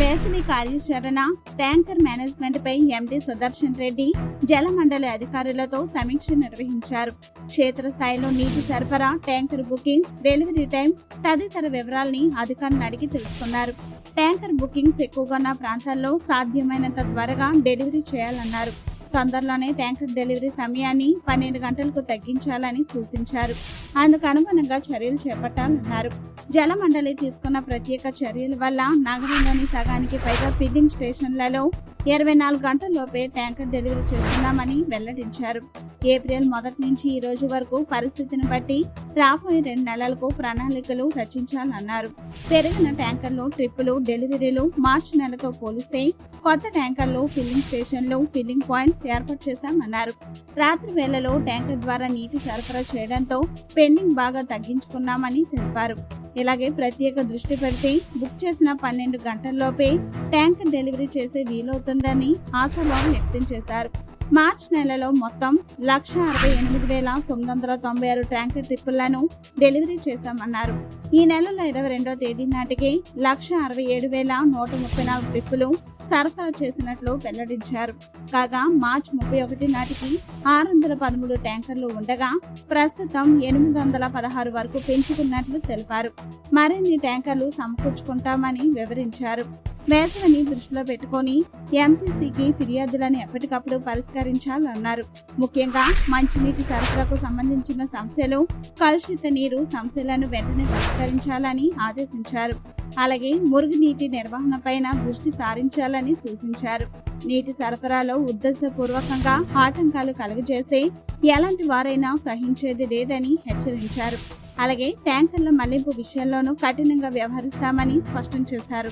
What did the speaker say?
వేసవి కార్యాచరణ tanker management పై ఎండి సుదర్శన్ రెడ్డి జలమండలి అధికారులతో సమీక్ష నిర్వహించారు. క్షేత్రస్థాయిలో నీటి సరఫరా ట్యాంకర్ బుకింగ్ డెలివరీ టైం తదితర వివరాల్ని అధికారులను అడిగి తెలుసుకున్నారు. ట్యాంకర్ బుకింగ్స్ ఎక్కువగా ఉన్న ప్రాంతాల్లో సాధ్యమైనంత త్వరగా డెలివరీ చేయాలన్నారు. తొందరలోనే ట్యాంక్ డెలివరీ సమయాన్ని పన్నెండు గంటలకు తగ్గించాలని సూచించారు. అందుకు అనుగుణంగా చర్యలు చేపట్టాలన్నారు. జలమండలి తీసుకున్న ప్రత్యేక చర్యల వల్ల నగరంలోని సగానికి పైగా ఫిల్లింగ్ స్టేషన్లలో ఇరవై నాలుగు గంటల్లోపే ట్యాంకర్ డెలివరీ చేస్తున్నామని వెల్లడించారు. ఏప్రిల్ మొదటి నుంచి ఈ రోజు వరకు పరిస్థితిని బట్టి రాబోయే రెండు నెలలకు ప్రణాళికలు రచించాలన్నారు. పెరిగిన ట్యాంకర్లు ట్రిప్పులు డెలివరీలు మార్చి నెలతో పోలిస్తే కొత్త ట్యాంకర్లు ఫిల్లింగ్ స్టేషన్లు ఫిల్లింగ్ పాయింట్స్ ఏర్పాటు చేశామన్నారు. రాత్రి వేళలో ట్యాంకర్ ద్వారా నీటి సరఫరా చేయడంతో పెండింగ్ బాగా తగ్గించుకున్నామని తెలిపారు. ఇలాగే ప్రత్యేక దృష్టి పెడితే బుక్ చేసిన పన్నెండు గంటల్లోపే ట్యాంక్ డెలివరీ చేసే వీలవుతుందని ఆశాభావం వ్యక్తం చేశారు. మార్చ్ నెలలో మొత్తం లక్ష అరవై ఎనిమిది వేల తొమ్మిది వందల తొంభై ఆరు ట్యాంకర్ ట్రిప్పులను డెలివరీ చేశామన్నారు. ఈ నెలలో ఇరవై రెండో తేదీ నాటికి లక్ష అరవై ఏడు వేల నూట ముప్పై నాలుగు ట్రిప్పులు సరఫరా చేసినట్లు వెల్లడించారు. కాగా మార్చి ముప్పై ఒకటి నాటికి ఆరు వందల పదమూడు ట్యాంకర్లు ఉండగా ప్రస్తుతం ఎనిమిది వందల పదహారు వరకు పెంచుకున్నట్లు తెలిపారు. మరిన్ని ట్యాంకర్లు సమకూర్చుకుంటామని వివరించారు. వేసవిని దృష్టిలో పెట్టుకొని ఎంసీసీకి ఫిర్యాదులను ఎప్పటికప్పుడు పరిష్కరించాలన్నారు. ముఖ్యంగా మంచినీటి సరఫరాకు సంబంధించిన సమస్యలు కలుషిత నీరు సమస్యలను వెంటనే పరిష్కరించాలని ఆదేశించారు. అలాగే మురుగునీటి నిర్వహణపైన దృష్టి సారించాలని సూచించారు. నీటి సరఫరాలో ఉద్దేశపూర్వకంగా ఆటంకాలు కలుగజేస్తే ఎలాంటి వారైనా సహించేది లేదని హెచ్చరించారు. అలాగే ట్యాంకర్ల మళ్ళింపు విషయంలోనూ కఠినంగా వ్యవహరిస్తామని స్పష్టం చేశారు.